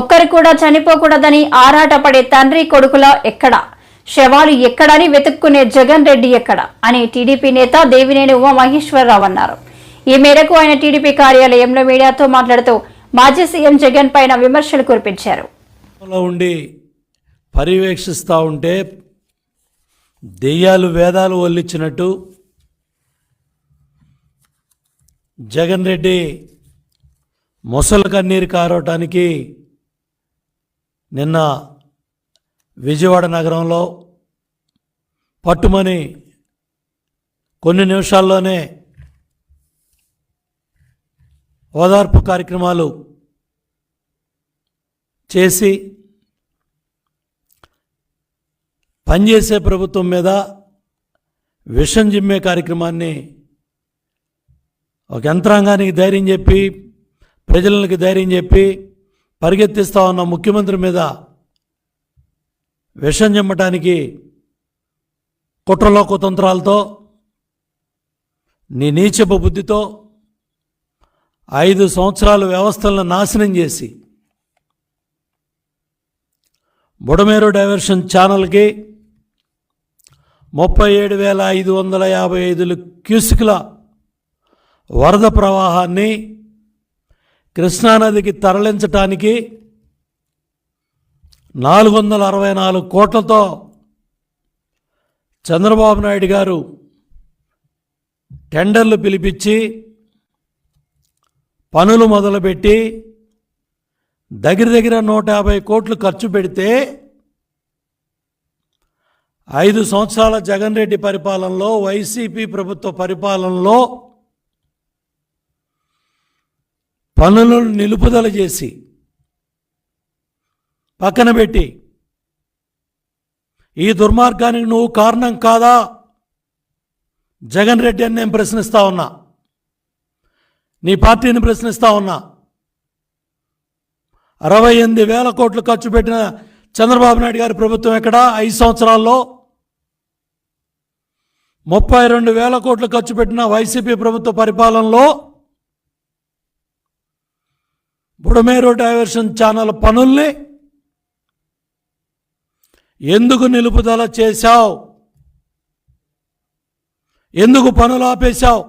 ఒక్కరు కూడా చనిపోకూడదని ఆరాటపడే తండ్రి కొడుకుల ఎక్కడ? శవాలు ఎక్కడని వెతుక్కునే జగన్ రెడ్డి ఎక్కడ? అని టీడీపీ నేత దేవినేని ఉమామహేశ్వరరావు అన్నారు. ఈ మేరకు ఆయన టీడీపీ కార్యాలయంలో మీడియాతో మాట్లాడుతూ మాజీ సీఎం జగన్ పైన విమర్శలు కురిపించారు. ఉండి పర్యవేక్షిస్తూ ఉంటే దెయ్యాలు వేదాలు వల్లించినట్టు జగన్ రెడ్డి మొసలు కన్నీరు కారవటానికి నిన్న విజయవాడ నగరంలో పట్టుమని కొన్ని నిమిషాల్లోనే ఓదార్పు కార్యక్రమాలు చేసి పనిచేసే ప్రభుత్వం మీద విషం జిమ్మే కార్యక్రమాన్ని ఒక యంత్రాంగానికి ధైర్యం చెప్పి ప్రజలకి ధైర్యం చెప్పి పరిగెత్తిస్తా ఉన్న ముఖ్యమంత్రి మీద విషం చెమ్మటానికి కుట్రలో కుతంత్రాలతో నీ నీచపు బుద్ధితో ఐదు సంవత్సరాలు వ్యవస్థలను నాశనం చేసి బుడమేరు డైవర్షన్ ఛానల్కి ముప్పై ఏడు వేల ఐదు వందల యాభై ఐదు క్యూసిక్ల వరద ప్రవాహాన్ని కృష్ణానదికి తరలించటానికి నాలుగు వందల అరవై నాలుగు కోట్లతో చంద్రబాబు నాయుడు గారు టెండర్లు పిలిపించి పనులు మొదలుపెట్టి దగ్గర దగ్గర నూట యాభై కోట్లు ఖర్చు పెడితే ఐదు సంవత్సరాల జగన్ రెడ్డి పరిపాలనలో వైసీపీ ప్రభుత్వ పరిపాలనలో పనులను నిలుపుదల చేసి పక్కన పెట్టి ఈ దుర్మార్గానికి నువ్వు కారణం కాదా? జగన్ రెడ్డి అని నేను ప్రశ్నిస్తా ఉన్నా. నీ పార్టీని ప్రశ్నిస్తా ఉన్నా. అరవై ఎనిమిది వేల కోట్లు ఖర్చు పెట్టిన చంద్రబాబు నాయుడు గారి ప్రభుత్వం ఎక్కడ? ఐదు సంవత్సరాల్లో. ముప్పై రెండు వేల కోట్లు ఖర్చు పెట్టిన వైసీపీ ప్రభుత్వ పరిపాలనలో బుడమేరు డైవర్షన్ ఛానల్ పనుల్ని ఎందుకు నిలుపుదల చేశావు? ఎందుకు పనులు ఆపేశావు?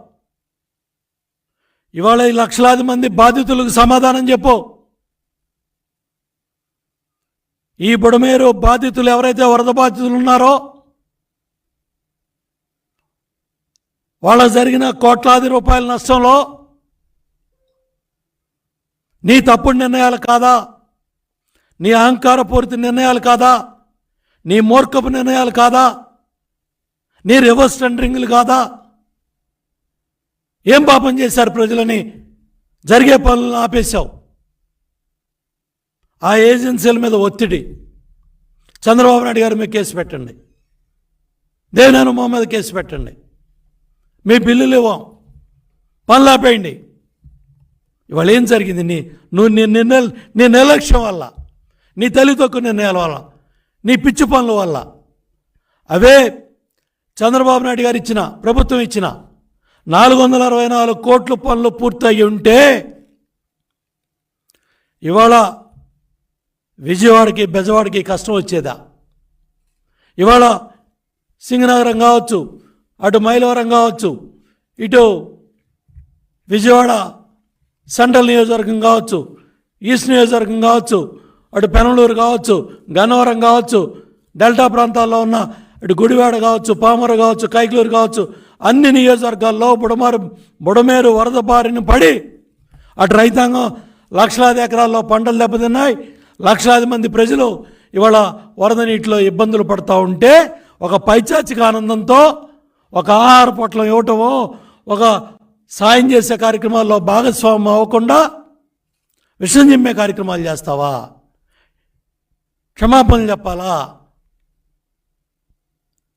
ఇవాళ ఈ లక్షలాది మంది బాధితులకు సమాధానం చెప్పు. ఈ బుడమేరు బాధితులు ఎవరైతే వరద బాధితులు ఉన్నారో వాళ్ళకు జరిగిన కోట్లాది రూపాయల నష్టంలో నీ తప్పుడు నిర్ణయాలు కాదా? నీ అహంకారపూరిత నిర్ణయాలు కాదా? నీ మూర్ఖపు నిర్ణయాలు కాదా? నీ రివర్స్ టెండరింగ్లు కాదా? ఏం పాపం చేశారు ప్రజలని? జరిగే పనులను ఆపేశావు. ఆ ఏజెన్సీల మీద ఒత్తిడి. చంద్రబాబు నాయుడు గారి మీద కేసు పెట్టండి. దేవినేని మా మీద కేసు పెట్టండి. మీ బిల్లులు ఇవ్వం. పనులు ఆపేయండి. ఇవాళ ఏం జరిగింది? నీ నువ్వు నీ నిర్ణయాలు నీ నిర్లక్ష్యం వల్ల నీ తల్లి తక్కువ నిర్ణయాల వల్ల నీ పిచ్చి పనుల వల్ల. అవే చంద్రబాబు నాయుడు గారు ఇచ్చిన ప్రభుత్వం ఇచ్చిన నాలుగు వందల అరవై నాలుగు కోట్ల పనులు పూర్తయి ఉంటే ఇవాళ విజయవాడకి బెజవాడకి కష్టం వచ్చేదా? ఇవాళ సింగనగరం కావచ్చు అటు మైలవరం కావచ్చు ఇటు విజయవాడ సెంట్రల్ నియోజకవర్గం కావచ్చు ఈస్ట్ నియోజకవర్గం కావచ్చు అటు పెనలూరు కావచ్చు గన్నవరం కావచ్చు డెల్టా ప్రాంతాల్లో ఉన్న ఇటు గుడివాడ కావచ్చు పామర కావచ్చు కైకలూరు కావచ్చు అన్ని నియోజకవర్గాల్లో బుడమారు బుడమేరు వరద బారిన పడి అటు రైతాంగం లక్షలాది ఎకరాల్లో పంటలు దెబ్బతిన్నాయి. లక్షలాది మంది ప్రజలు ఇవాళ వరద నీటిలో ఇబ్బందులు పడుతూ ఉంటే ఒక పైచాచిక ఆనందంతో ఒక ఆహార పొట్లం ఇవ్వటమో ఒక సాయం చేసే కార్యక్రమాల్లో భాగస్వామ్యం అవ్వకుండా విషయం చిమ్మే కార్యక్రమాలు చేస్తావా? క్షమాపణలు చెప్పాలా?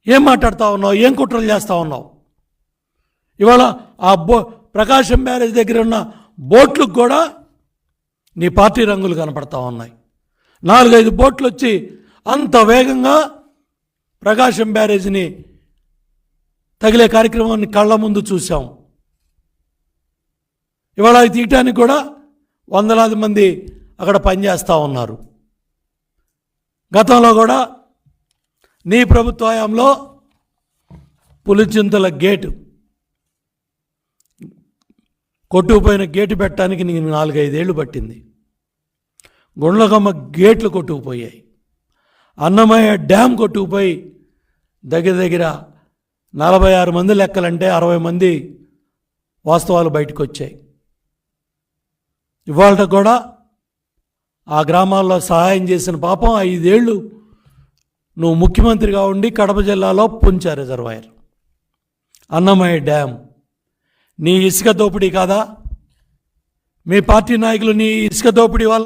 ఏం మాట్లాడుతూ ఉన్నావు? ఏం కుట్రలు చేస్తూ ఉన్నావు? ఇవాళ ఆ బో ప్రకాశం బ్యారేజ్ దగ్గర ఉన్న బోట్లకు కూడా నీ పార్టీ రంగులు కనపడతా ఉన్నాయి. నాలుగైదు బోట్లు వచ్చి అంత వేగంగా ప్రకాశం బ్యారేజ్ని తగిలే కార్యక్రమాన్ని కళ్ళ ముందు చూసాం ఇవాళ అవి తీయటానికి కూడా వందలాది మంది అక్కడ పనిచేస్తూ ఉన్నారు. గతంలో కూడా నీ ప్రభుత్వ హయాంలో పులిచింతల గేటు కొట్టుకుపోయిన గేటు పెట్టడానికి నీకు నాలుగైదేళ్ళు పట్టింది. గుండ్లకమ్మ గేట్లు కొట్టుకుపోయాయి. అన్నమయ్య డ్యామ్ కొట్టుకుపోయి దగ్గర దగ్గర నలభై ఆరు మంది లెక్కలంటే అరవై మంది వాస్తవాలు బయటకు వచ్చాయి ఇవాళ కూడా ఆ గ్రామాల్లో సహాయం చేసిన పాపం ఐదేళ్ళు నువ్వు ముఖ్యమంత్రిగా ఉండి కడప జిల్లాలో పుంచా రిజర్వాయర్. అన్నమయ్య డ్యామ్ నీ ఇసుక దోపిడీ కాదా? మీ పార్టీ నాయకులు నీ ఇసుక దోపిడీ వల్ల